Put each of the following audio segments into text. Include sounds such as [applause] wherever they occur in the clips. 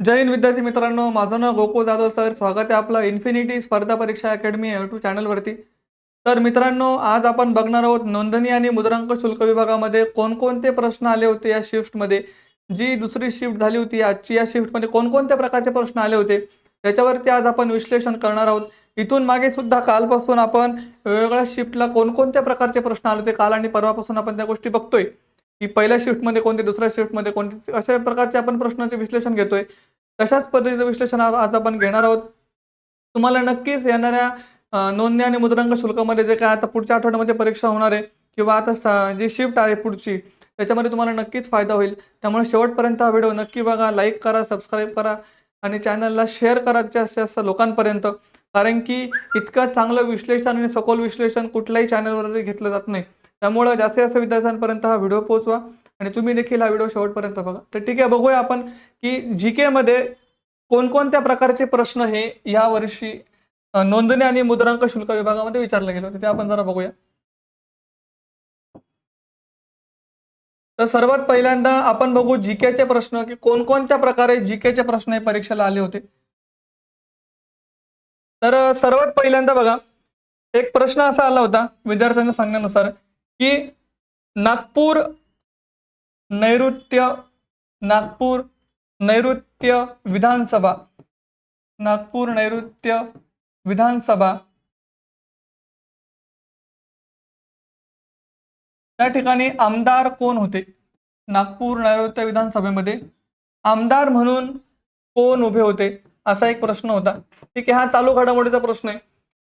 जय हिंद विद्यार्थी मित्रांनो माझं नाव गोकुळ जाधव सर. स्वागत आहे आपलं इन्फिनिटी स्पर्धा परीक्षा अकॅडमी यूट्यूब चॅनलवरती तर मित्रांनो आज आपण बघणार आहोत नोंदणी आणि मुद्रांक शुल्क विभागामध्ये कोणकोणते प्रश्न आले होते या शिफ्टमध्ये जी दुसरी शिफ्ट झाली होती आजची या शिफ्टमध्ये कोणकोणत्या प्रकारचे प्रश्न आले होते? त्याच्यावरती आज आपण विश्लेषण करणार आहोत. इथून मागे सुद्धा कालपासून आपण वेगवेगळ्या शिफ्टला कोणकोणत्या प्रकारचे प्रश्न आले होते काल आणि परवापासून आपण त्या गोष्टी बघतोय. की पहिल्या शिफ्टमध्ये कोणते दुसऱ्या शिफ्टमध्ये कोणते अशा प्रकारचे आपण प्रश्नाचे विश्लेषण घेतोय. तशाच पद्धतीचं विश्लेषण आज आपण घेणार आहोत. तुम्हाला नक्कीच येणाऱ्या नोंदणी आणि मुद्रांक शुल्कामध्ये जे काय आता पुढच्या आठवड्यामध्ये परीक्षा होणार आहे किंवा आता सा- जी शिफ्ट आहे पुढची त्याच्यामध्ये तुम्हाला नक्कीच फायदा होईल. त्यामुळे शेवटपर्यंत हा व्हिडिओ नक्की बघा लाईक करा सबस्क्राईब करा आणि चॅनलला शेअर करा जास्तीत जास्त लोकांपर्यंत. कारण की इतकं चांगलं विश्लेषण आणि सखोल विश्लेषण कुठल्याही चॅनलवर घेतलं जात नाही. त्यामुळं जास्तीत जास्त विद्यार्थ्यांपर्यंत हा व्हिडिओ पोहोचवा आणि तुम्ही देखील हा व्हिडिओ शेवटपर्यंत बघा. तर ठीक आहे बघूया आपण की जी केमध्ये कोणकोणत्या प्रकारचे प्रश्न हे या वर्षी नोंदणी आणि मुद्रांक शुल्क विभागामध्ये विचारले गेले होते ते आपण जरा बघूया. तर सर्वात पहिल्यांदा आपण बघू जीकेचे प्रश्न की कोणकोणत्या प्रकारे जीकेचे प्रश्न हे परीक्षेला आले होते. तर सर्वात पहिल्यांदा बघा एक प्रश्न असा आला होता विद्यार्थ्यांच्या सांगण्यानुसार की नागपूर नैऋत्य नागपूर नैऋत्य विधानसभा नागपूर नैऋत्य विधानसभा. त्या ठिकाणी आमदार कोण होते? नागपूर नैऋत्य विधानसभेमध्ये आमदार म्हणून कोण उभे होते? असा एक प्रश्न होता. ठीक आहे हा चालू घडामोडीचा प्रश्न आहे.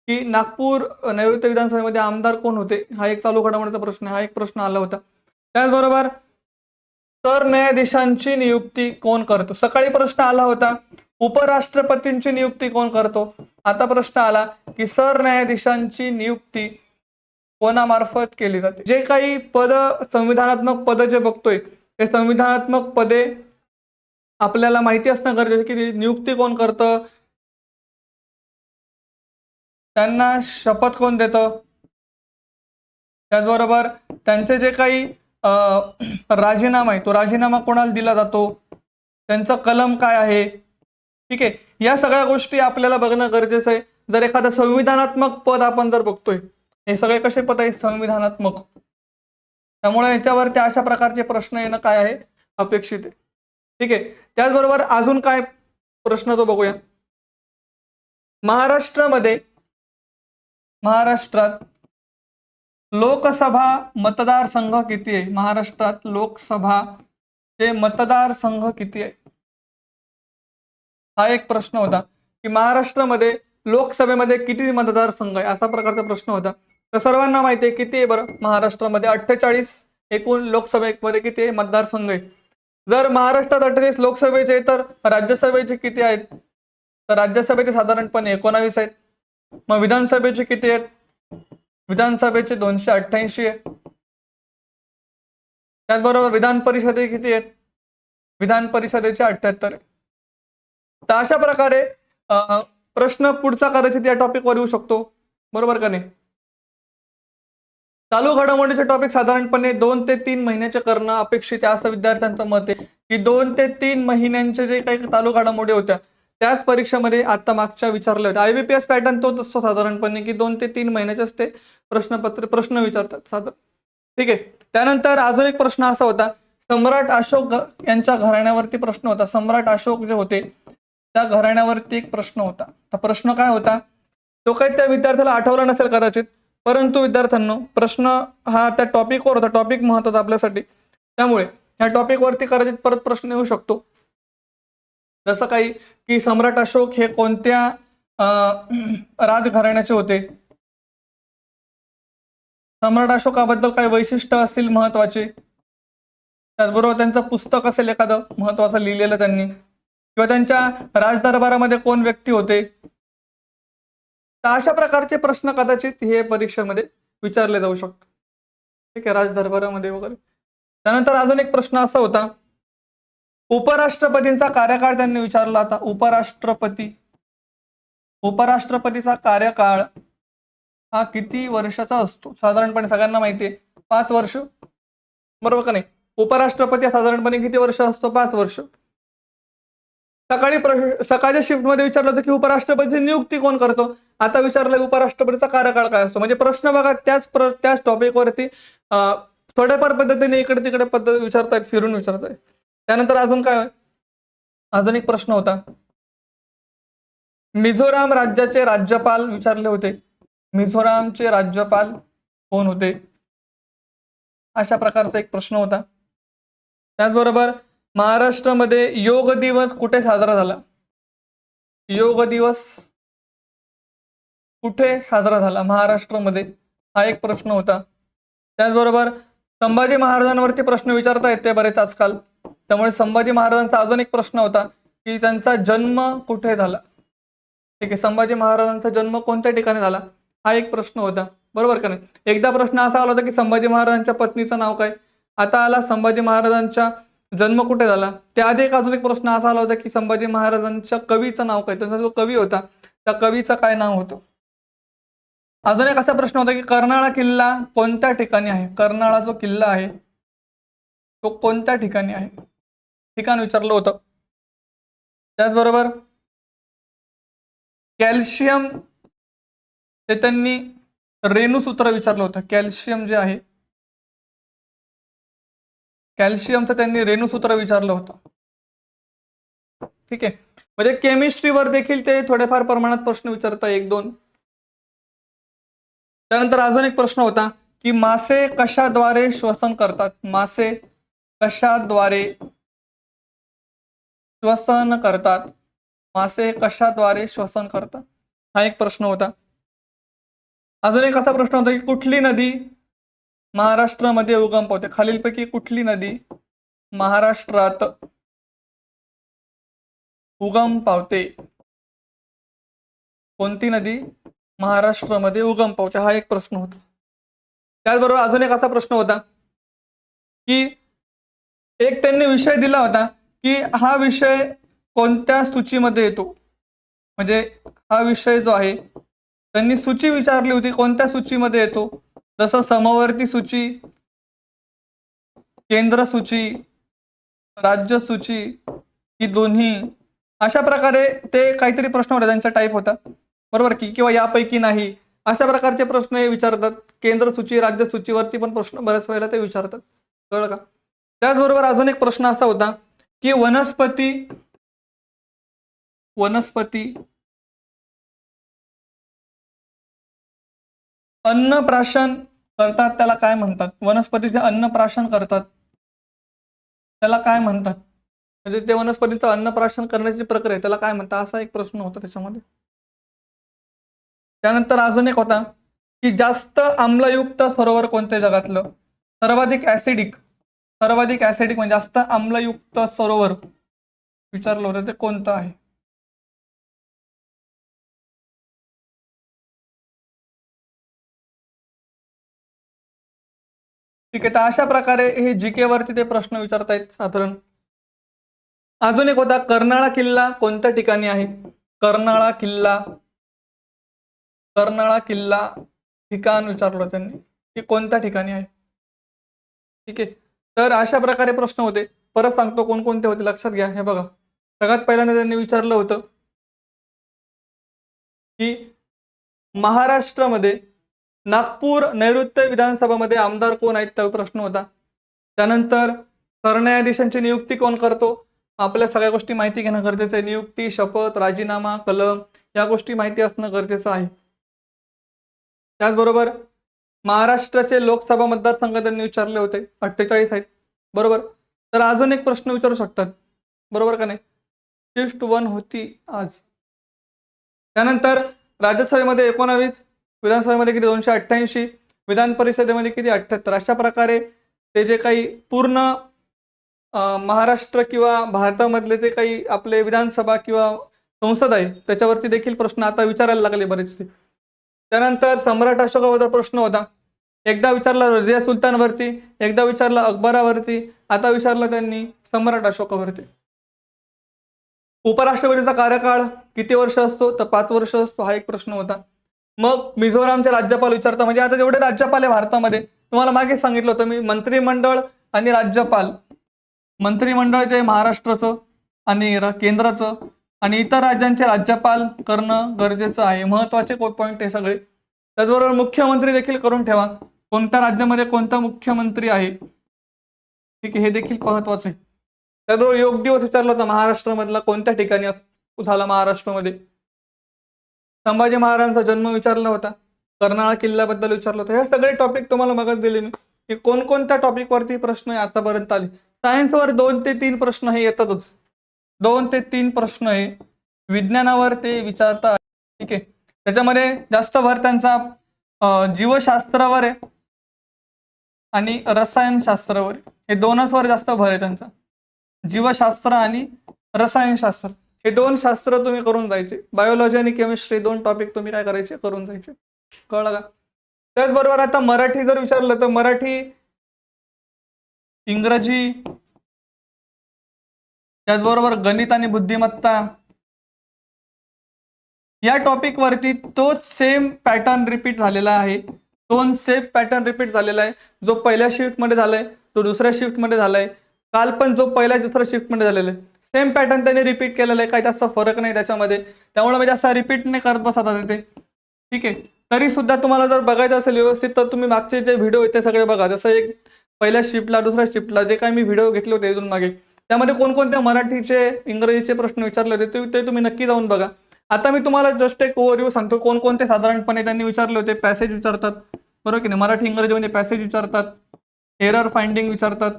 की नागपूर नैऋत्य विधानसभेमध्ये आमदार कोण होते? हा एक चालू घडामोडीचा प्रश्न आहे. हा एक प्रश्न आला होता. त्याचबरोबर सरन्यायाधीशांची नियुक्ती कोण करतो? सकाळी प्रश्न आला होता. उपराष्ट्रपतींची नियुक्ती कोण करतो? आता प्रश्न आला की सरन्यायाधीशांची नियुक्ती कोणामार्फत केली जाते? जे काही पद संविधानात्मक पद जे बघतोय ते संविधानात्मक पदे आपल्याला माहिती असणं गरजेचं की नियुक्ती कोण करतं? त्यांना शपथ कोण देतं? त्याचबरोबर त्यांचे जे काही राजीनामा आहे. तो राजीनामा कोणाला दिला जातो? त्यांचं कलम काय आहे? ठीक आहे. या सगळ्या गोष्टी आपल्याला बघणं गरजेचं आहे. जर एखादं संविधानात्मक पद आपण जर बघतोय हे सगळे कसे पद आहे संविधानात्मक. त्यामुळे याच्यावरती अशा प्रकारचे प्रश्न येणं काय आहे? अपेक्षित आहे. ठीक आहे. त्याचबरोबर अजून काय प्रश्न तो बघूया? महाराष्ट्रामध्ये महाराष्ट्रात लोकसभा मतदारसंघ किती आहे? महाराष्ट्रात लोकसभा हे मतदारसंघ किती आहे? हा एक प्रश्न होता की महाराष्ट्रामध्ये लोकसभेमध्ये किती मतदारसंघ आहे? असा प्रकारचा प्रश्न होता. तर सर्वांना माहिती आहे किती आहे बरं? महाराष्ट्रामध्ये अठ्ठेचाळीस एकूण लोकसभेमध्ये किती आहे मतदारसंघ आहे? जर महाराष्ट्रात अठ्ठेचाळीस लोकसभेचे तर राज्यसभेचे किती आहेत? तर राज्यसभेचे साधारणपणे एकोणावीस आहेत. मग विधानसभेचे किती आहेत? विधानसभेचे दोनशे अठ्ठ्याऐंशी आहे त्याचबरोबर विधान परिषदे किती आहेत? विधान परिषदेचे अठ्ठ्याहत्तर तर अशा प्रकारे प्रश्न पुढचा कदाचित या टॉपिकवर येऊ शकतो. बरोबर का नाही? चालू घडामोडीचे टॉपिक साधारणपणे दोन ते तीन महिन्याचे करणं अपेक्षित आहे. असं विद्यार्थ्यांचं मत आहे की दोन ते तीन महिन्यांचे जे काही चालू घडामोडी होत्या त्याच परीक्षेमध्ये आता मागच्या विचारल्या होत्या आयबीपीएस पॅटर्न तोच असतो साधारणपणे की दोन ते तीन महिन्याचे ते प्रश्नपत्र प्रश्न विचारतात. साधारण ठीक आहे. त्यानंतर अजून एक प्रश्न असा होता. सम्राट अशोक यांच्या घराण्यावरती प्रश्न होता. सम्राट अशोक जे होते त्या घराण्यावरती एक प्रश्न होता. तर प्रश्न काय होता? तो काही त्या विद्यार्थ्याला आठवला नसेल कदाचित. परंतु विद्यार्थ्यांनो प्रश्न हा त्या टॉपिकवर होता. टॉपिक महत्त्वाचा आपल्यासाठी. त्यामुळे या टॉपिकवरती कदाचित परत प्रश्न येऊ शकतो. जसं काही की सम्राट अशोक हे कोणत्या [clears throat] राजघराण्याचे होते? सम्राट अशोकाबद्दल काही वैशिष्ट्य असतील महत्त्वाचे? त्याचबरोबर त्यांचं पुस्तक असेल एखादं महत्वाचं लिहिलेलं त्यांनी. किंवा त्यांच्या राजदरबारामध्ये कोण व्यक्ती होते? तर अशा प्रकारचे प्रश्न कदाचित हे परीक्षेमध्ये विचारले जाऊ शकतात. ठीक आहे राजदरबारामध्ये वगैरे. त्यानंतर अजून एक प्रश्न असा होता. उपराष्ट्रपतींचा कार्यकाळ त्यांनी विचारला होता. उपराष्ट्रपती उपराष्ट्रपतीचा कार्यकाळ हा किती वर्षाचा असतो? साधारणपणे सगळ्यांना माहिती आहे पाच वर्ष? बरोबर का नाही? उपराष्ट्रपती साधारणपणे किती वर्ष असतो? पाच वर्ष. सकाळी प्रश्न सकाळच्या शिफ्टमध्ये विचारलं होतं की उपराष्ट्रपतीची नियुक्ती कोण करतो? आता विचारलं उपराष्ट्रपतीचा कार्यकाळ काय असतो? म्हणजे प्रश्न बघा त्याच प्र त्याच टॉपिकवरती थोड्याफार पद्धतीने इकडे तिकडे पद्धत विचारतायत फिरून विचारतायत. त्यानंतर अजून काय अजून एक प्रश्न होता. मिझोराम राज्याचे राज्यपाल विचारले होते. मिझोरामचे राज्यपाल कोण होते? अशा प्रकारचा एक प्रश्न होता. त्याचबरोबर महाराष्ट्रामध्ये योग दिवस कुठे साजरा झाला? योग दिवस कुठे साजरा झाला? महाराष्ट्रामध्ये हा एक प्रश्न होता. त्याचबरोबर संभाजी महाराजांवरती प्रश्न विचारता येते बरेच आजकाल. त्यामुळे संभाजी महाराजांचा अजून एक प्रश्न होता की त्यांचा जन्म कुठे झाला? ठीक आहे संभाजी महाराजांचा जन्म कोणत्या ठिकाणी झाला? हा एक प्रश्न होता. बरोबर का नाही? एकदा प्रश्न असा आला होता की संभाजी महाराजांच्या पत्नीचं नाव काय? आता आला संभाजी महाराजांचा जन्म कुठे झाला? त्याआधी एक अजून एक प्रश्न असा आला होता की संभाजी महाराजांच्या कवीचं नाव काय? त्यांचा जो कवी होता त्या कवीचं काय नाव होतं? अजून एक असा प्रश्न होता की कर्नाळा किल्ला कोणत्या ठिकाणी आहे? कर्नाळा जो किल्ला आहे तो कोणत्या ठिकाणी आहे? ठिकाण विचारलं होतं. त्याचबरोबर कॅल्शियम ते त्यांनी रेणूसूत्र विचारलं होतं. कॅल्शियम जे आहे कॅल्शियमचं त्यांनी रेणूसूत्र विचारलं होतं. ठीक आहे. म्हणजे केमिस्ट्रीवर देखील ते थोडेफार प्रमाणात प्रश्न विचारता एक दोन. त्यानंतर अजून एक प्रश्न होता की मासे कशाद्वारे श्वसन करतात? मासे कशाद्वारे श्वसन करतात. मासे कशाद्वारे श्वसन करतात? हा एक प्रश्न होता. अजून एक असा प्रश्न होता की कुठली नदी महाराष्ट्रामध्ये उगम पावते? खालीलपैकी कुठली नदी महाराष्ट्रात उगम पावते? कोणती नदी महाराष्ट्रामध्ये उगम पावते? हा एक प्रश्न होता. त्याचबरोबर अजून एक असा प्रश्न होता की एक त्यांनी विषय दिला होता. की हा विषय कोणत्या सूचीमध्ये येतो? म्हणजे हा विषय जो आहे त्यांनी सूची विचारली होती कोणत्या सूचीमध्ये येतो? जसं समवर्ती सूची केंद्र सूची राज्य सूची ही दोन्ही अशा प्रकारे ते काहीतरी प्रश्न होते त्यांचा टाईप होता. बरोबर की? किंवा यापैकी नाही. अशा प्रकारचे प्रश्न हे विचारतात. केंद्र सूची राज्य सूचीवरची पण प्रश्न बऱ्याच वेळेला ते विचारतात. कळलं का? त्याचबरोबर अजून एक प्रश्न असा होता की वनस्पती वनस्पती अन्नप्राशन करतात त्याला काय म्हणतात? वनस्पतीचे अन्नप्राशन करतात त्याला काय म्हणतात? म्हणजे ते वनस्पतीचं अन्नप्राशन करण्याची प्रक्रिया त्याला काय म्हणतात? असा एक प्रश्न होता त्याच्यामध्ये. त्यानंतर अजून एक होता की जास्त आम्लयुक्त सरोवर कोणते जगातलं? सर्वाधिक ऍसिडिक सर्वाधिक ॲसिडिक म्हणजे जास्त आम्लयुक्त सरोवर विचारलं होतं ते कोणतं आहे? ठीक आहे तर अशा प्रकारे हे जी के वरती ते प्रश्न विचारतायत साधारण. अजून एक होता कर्नाळा किल्ला कोणत्या ठिकाणी आहे? कर्नाळा किल्ला कर्नाळा किल्ला ठिकाण विचारलं त्यांनी की कोणत्या ठिकाणी आहे? ठीक आहे. तर अशा प्रकारे प्रश्न होते. परत सांगतो कोणकोणते होते लक्षात घ्या. हे बघा. सगळ्यात पहिल्यांदा त्यांनी विचारलं होतं की महाराष्ट्रामध्ये नागपूर नैऋत्य विधानसभामध्ये आमदार कोण आहेत? तो प्रश्न होता. त्यानंतर सरन्यायाधीशांची नियुक्ती कोण करतो? आपल्या सगळ्या गोष्टी माहिती घेणं गरजेचं आहे. नियुक्ती शपथ राजीनामा कलम या गोष्टी माहिती असणं गरजेचं आहे. त्याचबरोबर महाराष्ट्राचे लोकसभा मतदारसंघ त्यांनी विचारले होते. अठ्ठेचाळीस आहेत. बरोबर? तर अजून एक प्रश्न विचारू शकतात. बरोबर का नाही? शिफ्ट वन होती आज. त्यानंतर राज्यसभेमध्ये एकोणावीस विधानसभेमध्ये किती? दोनशे अठ्ठ्याऐंशी विधान परिषदेमध्ये किती? अठ्ठ्याहत्तर. अशा प्रकारे ते जे काही पूर्ण महाराष्ट्र किंवा भारतामधले जे काही आपले विधानसभा किंवा संसद आहे त्याच्यावरती देखील प्रश्न आता विचारायला लागले बरेचसे. त्यानंतर सम्राट अशोकाबद्दल प्रश्न होता. एकदा विचारला रजिया सुलतानवरती एकदा विचारला अकबरावरती आता विचारलं त्यांनी सम्राट अशोकावरती. उपराष्ट्रपतीचा कार्यकाळ किती वर्ष असतो? तर पाच वर्ष असतो हा एक प्रश्न होता. मग मिझोरामचे राज्यपाल विचारता म्हणजे आता जेवढे राज्यपाल आहे भारतामध्ये तुम्हाला मागे सांगितलं होतं मी मंत्रिमंडळ आणि राज्यपाल. मंत्रिमंडळ जे महाराष्ट्राचं आणि केंद्राचं आणि इतर राज्यांचे राज्यपाल करणं गरजेचं आहे. महत्त्वाचे पॉईंट हे सगळे. त्याचबरोबर मुख्यमंत्री देखील करून ठेवा. कोणत्या राज्यामध्ये कोणता मुख्यमंत्री आहे? ठीक आहे हे देखील महत्वाचं आहे. त्याबरोबर योग दिवस विचारला होता महाराष्ट्रामधला कोणत्या ठिकाणी झाला महाराष्ट्रामध्ये? संभाजी महाराजांचा जन्म विचारला होता. कर्नाळा किल्ल्याबद्दल विचारलं होतं. हे सगळे टॉपिक तुम्हाला मगच दिले मी. की कोणकोणत्या टॉपिक वरती प्रश्न आहे आतापर्यंत आले. सायन्सवर दोन ते तीन प्रश्न हे येतातच. दोन ते तीन प्रश्न हे विज्ञानावर ते विचारतात ठीक आहे. त्याच्यामध्ये जास्त भर त्यांचा जीवशास्त्रावर आहे. आणि रसायनशास्त्रावर. हे दोनच वर जास्त भर आहे त्यांचा. जीवशास्त्र आणि रसायनशास्त्र. हे दोन शास्त्र तुम्ही करून जायचे. बायोलॉजी आणि केमिस्ट्री दोन टॉपिक तुम्ही काय करायचे? करून जायचे. कळलं का? त्याचबरोबर आता मराठी जर विचारलं तर मराठी इंग्रजी त्याचबरोबर गणित आणि बुद्धिमत्ता या टॉपिक वरती तोच सेम पॅटर्न रिपीट झालेला आहे. दोन सेम पॅटर्न रिपीट झालेला आहे. जो पहिल्या शिफ्टमध्ये झालाय तो दुसऱ्या शिफ्टमध्ये झालाय. काल पण जो पहिल्या दुसऱ्या शिफ्टमध्ये झालेला आहे. सेम पॅटर्न त्यांनी रिपीट केलेला आहे. काही जास्त फरक नाही त्याच्यामध्ये. त्यामुळे मी असा रिपीट नाही करत बसत आता ते ठीक आहे. तरी सुद्धा तुम्हाला जर बघायचं असेल व्यवस्थित तर तुम्ही मागचे जे व्हिडिओ आहेत ते सगळे बघा. जसं एक पहिल्या शिफ्टला दुसऱ्या शिफ्टला जे काही मी व्हिडिओ घेतले होते इथून मागे त्यामध्ये कोणकोणत्या मराठीचे इंग्रजीचे प्रश्न विचारले होते ते तुम्ही नक्की जाऊन बघा. आता मी तुम्हाला जस्ट एक ओव्हरव्ह्यू सांगतो. कोणकोणते साधारणपणे त्यांनी विचारले होते? पॅसेज विचारतात. बरोबर की नाही? मराठी इंग्रजीमध्ये पॅसेज विचारतात. एरर फाइंडिंग विचारतात.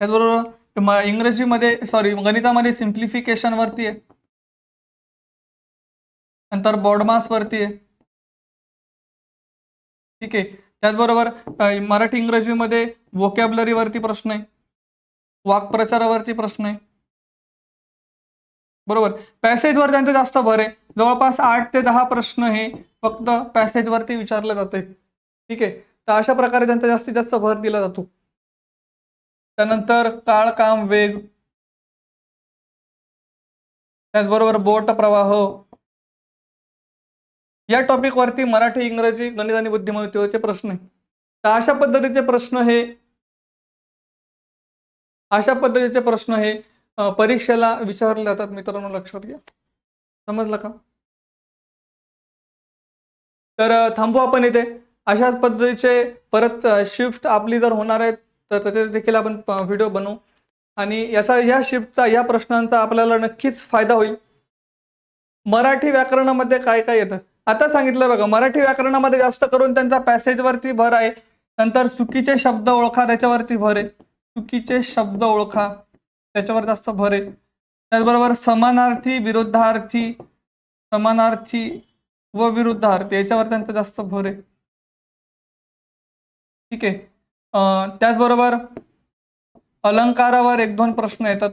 त्याचबरोबर इंग्रजीमध्ये सॉरी गणितामध्ये सिम्प्लिफिकेशन वरती आहे. नंतर बॉडमास वरती आहे. ठीक आहे. त्याचबरोबर मराठी इंग्रजीमध्ये vocabulary वरती प्रश्न आहे. वाक्प्रचारावरती प्रश्न आहे. बरोबर? पॅसेजवर त्यांचा जास्त भर आहे. जवळपास आठ ते दहा प्रश्न हे फक्त पॅसेजवरती विचारले जाते. ठीक आहे? तर अशा प्रकारे त्यांचा जास्तीत जास्त भर दिला जातो. त्यानंतर काळ काम वेग. त्याचबरोबर बोट प्रवाह. या टॉपिकवरती मराठी इंग्रजी गणित आणि बुद्धिमत्तेचे प्रश्न आहे तर अशा पद्धतीचे प्रश्न हे अशा पद्धतीचे प्रश्न हे परीक्षेला विचारले जातात मित्रांनो लक्षात घ्या. समजलं का? तर थांबू आपण इथे. अशाच पद्धतीचे परत शिफ्ट आपली जर होणार आहे तर त्याचे देखील आपण व्हिडिओ बनवू. आणि याचा या शिफ्टचा या प्रश्नांचा आपल्याला नक्कीच फायदा होईल. मराठी व्याकरणामध्ये काय काय येतं? आता सांगितलं बघा मराठी व्याकरणामध्ये जास्त करून त्यांचा पॅसेजवरती भर आहे. नंतर चुकीचे शब्द ओळखा त्याच्यावरती भर आहे. चुकीचे शब्द ओळखा. त्याच्यावर जास्त भर आहे. त्याचबरोबर समानार्थी विरुद्धार्थी समानार्थी व विरुद्धार्थी याच्यावर त्यांचा जास्त भर आहे. ठीक आहे. त्याचबरोबर अलंकारावर एक दोन प्रश्न येतात.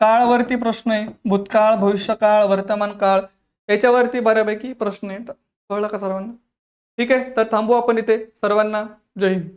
काळवरती प्रश्न आहे. भूतकाळ भविष्यकाळ वर्तमान काळ याच्यावरती बऱ्यापैकी प्रश्न येतात. कळलं का सर्वांना? ठीक आहे. तर थांबू आपण इथे. सर्वांना जय हिंद.